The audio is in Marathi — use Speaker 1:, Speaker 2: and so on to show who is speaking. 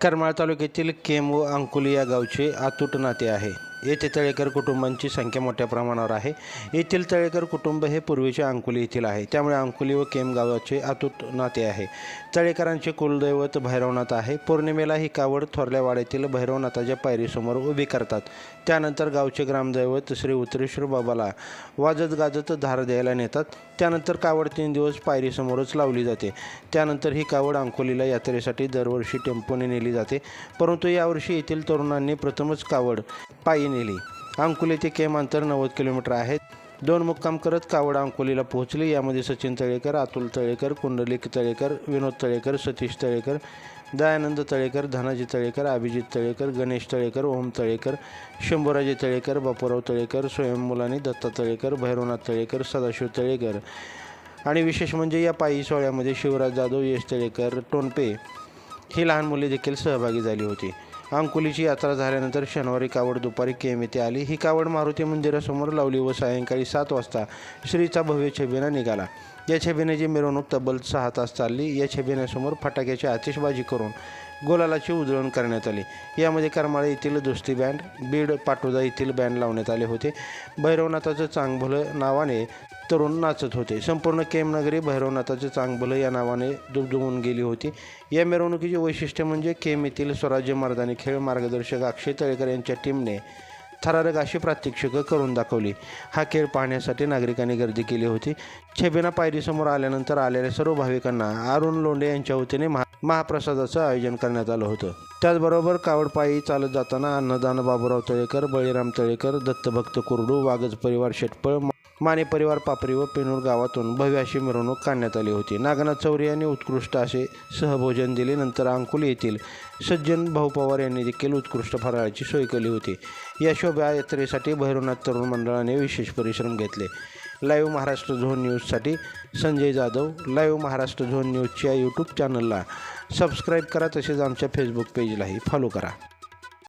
Speaker 1: करमाळ तालुक्यातील केम व अंकुली या गावचे अतूट नाते आहे. येथे तळेकर कुटुंबांची संख्या मोठ्या प्रमाणावर आहे. येथील तळेकर कुटुंब हे पूर्वीचे अंकुली येथील आहे. त्यामुळे अंकुली व केम गावाचे अतूट नाते आहे. तळेकरांचे कुलदैवत भैरवनाथ आहे. पौर्णिमेला ही कावड थोरल्या वाड्यातील भैरवनाथाच्या पायरीसमोर उभी करतात. त्यानंतर गावचे ग्रामदैवत श्री उत्तरेश्वर बाबाला वाजत गाजत धार द्यायला नेतात. त्यानंतर कावड तीन दिवस पायरीसमोरच लावली जाते. त्यानंतर ही कावड अंकोलीला यात्रेसाठी दरवर्षी टेम्पोने नेली जाते. परंतु यावर्षी येथील तरुणांनी प्रथमच कावड पायी नेली. अंकुली ते केम अंतर नव्वद किलोमीटर आहे दोन मुक्काम करत कावड अंकोलीला पोहोचली. यामध्ये सचिन तळेकर अतुल तळेकर कुंडलिक तळेकर विनोद तळेकर सतीश तळेकर दयानंद तळेकर धनाजी तळेकर अभिजित तळेकर गणेश तळेकर ओम तळेकर शंभूराजे तळेकर बापूराव तळेकर स्वयं मुलानी दत्ता तळेकर भैरवनाथ तळेकर सदाशिव तळेकर. आणि विशेष म्हणजे या पायी सोहळ्यामध्ये शिवराज जाधव यश तळेकर टोनपे ही लहान मुले देखील सहभागी झाली होती. अंकुलीची यात्रा झाल्यानंतर शनिवारी कावड दुपारी केम येथे आली. ही कावड मारुती मंदिरासमोर लावली व सायंकाळी सात वाजता श्रीचा भव्य छबिना निघाला. या छबिन्याची मिरवणूक तब्बल सहा तास चालली. या छबिन्यासमोर फटाक्याची आतिषबाजी करून गोलालाची उधळण करण्यात आली. यामध्ये करमाळे येथील दुस्ती बँड बीड पाटोदा येथील बँड लावण्यात आले होते. भैरवनाथाचं चांगभलं नावाने तरुण नाचत होते. संपूर्ण केमनगरी भैरवनाथाचे चांगभलं या नावाने दुमदुमून गेली होती. या मिरवणुकीचे वैशिष्ट्य म्हणजे केम येथील स्वराज्य मर्दानी खेळ मार्गदर्शक अक्षय तळेकर यांच्या टीमने थरारक अशी प्रात्यक्षिकं करून दाखवली. हा खेळ पाहण्यासाठी नागरिकांनी गर्दी केली होती. छेबेना पायरीसमोर आल्यानंतर आलेल्या सर्व भाविकांना अरुण लोंढे यांच्या वतीने महा महाप्रसादाचं आयोजन करण्यात आलं होतं. त्याचबरोबर कावडपायी चालत जाताना अन्नदान बाबूराव तळेकर बळीराम तळेकर दत्तभक्त कुरडू वागज परिवार शेटपळ माने परिवार पापरी व पेनूर गावातून भव्य अशी मिरवणूक काढण्यात आली होती. नागनाथ चौरे यांनी उत्कृष्ट असे सहभोजन दिले नंतर अंकुल येथील सज्जन भाऊ पवार यांनी देखील उत्कृष्ट फराळाची सोय केली होती. या शोभा यात्रेसाठी भैरवनाथ तरुण मंडळाने विशेष परिश्रम घेतले. लाईव्ह महाराष्ट्र झोन न्यूजसाठी संजय जाधव लाईव्ह महाराष्ट्र झोन न्यूजच्या यूट्यूब चॅनलला सबस्क्राईब करा तसेच आमच्या फेसबुक पेजलाही फॉलो करा.